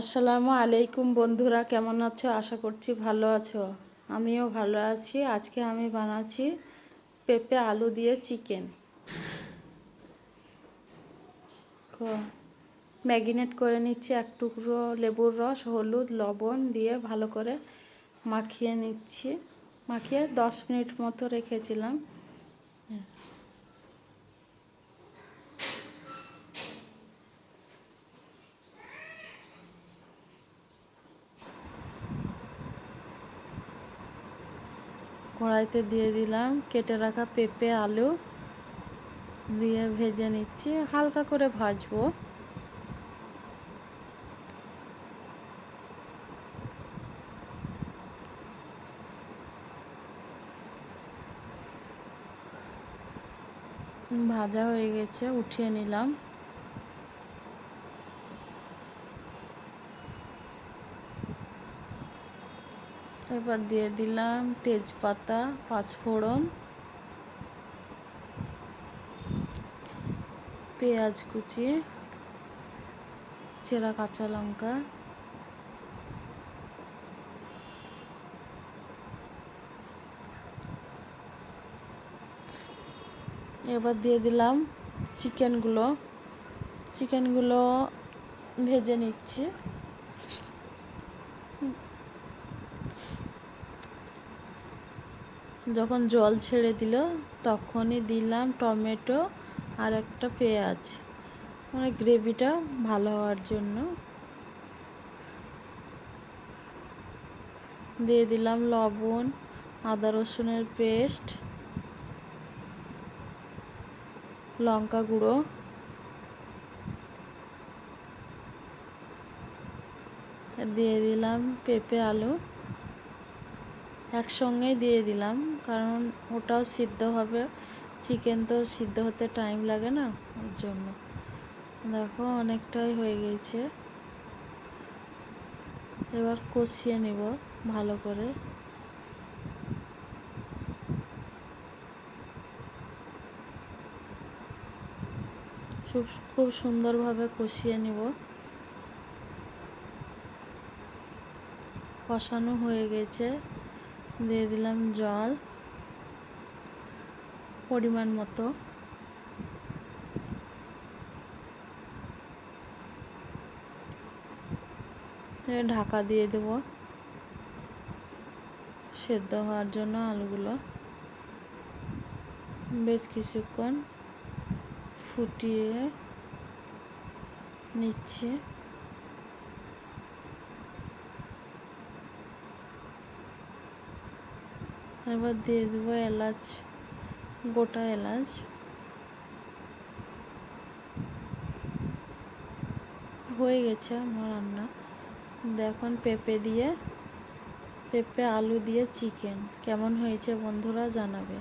আসসালামু আলাইকুম বন্ধুরা, কেমন আছো? আশা করছি ভালো আছো। আমিও ভালো আছি। আজকে আমি বানাচ্ছি পেঁপে আলু দিয়ে চিকেন। ম্যাগিনেট করে নিচ্ছি এক টুকরো লেবুর রস, হলুদ, লবণ দিয়ে ভালো করে মাখিয়ে নিচ্ছি। মাখিয়ে দশ মিনিট মতো রেখেছিলাম। কড়াইতে দিয়ে দিলাম। কেটে রাখা পেঁপে, আলু দিয়ে ভেজে নিচ্ছি। হালকা করে ভাজবো। ভাজা হয়ে গেছে, উঠিয়ে নিলাম। এবার দিয়ে দিলাম, তেজপাতা, পাঁচফোড়ন, পেঁয়াজ কুচি, চেরা কাঁচা লঙ্কা, এবার দিয়ে দিলাম চিকেনগুলো। চিকেনগুলো ভেজে নিচ্ছি। যখন জল ছেড়ে দিল, তখনই দিলাম টমেটো আর একটা পেঁয়াজ। মানে গ্রেভিটা ভালো হওয়ার জন্য। দিয়ে দিলাম লবণ, আদা রসুনের পেস্ট, লঙ্কা গুঁড়ো। দিয়ে দিলাম পেঁপে আলু। একসঙ্গেই দিয়ে দিলাম, কারণ ওটাও সিদ্ধ হবে। চিকেন তো সিদ্ধ হতে টাইম লাগে না, ওর জন্য। দেখো অনেকটাই হয়ে গেছে। এবার কষিয়ে নিব ভালো করে। খুব সুন্দরভাবে কষিয়ে নিব। কষানো হয়ে গেছে। দিয়ে দিলাম জল, পরিমাণ মতো। ঢাকা দিয়ে দেব। সেদ্ধ হওয়ার জন্য আলুগুলো। বেশ কিছুক্ষণ ফুটিয়ে নিচ্ছে। এবার দিয়ে দেবো এলাচ, গোটা এলাচ। হয়ে গেছে আমার রান্না। দেখুন পেঁপে দিয়ে, পেঁপে আলু দিয়ে চিকেন কেমন হয়েছে বন্ধুরা জানাবে।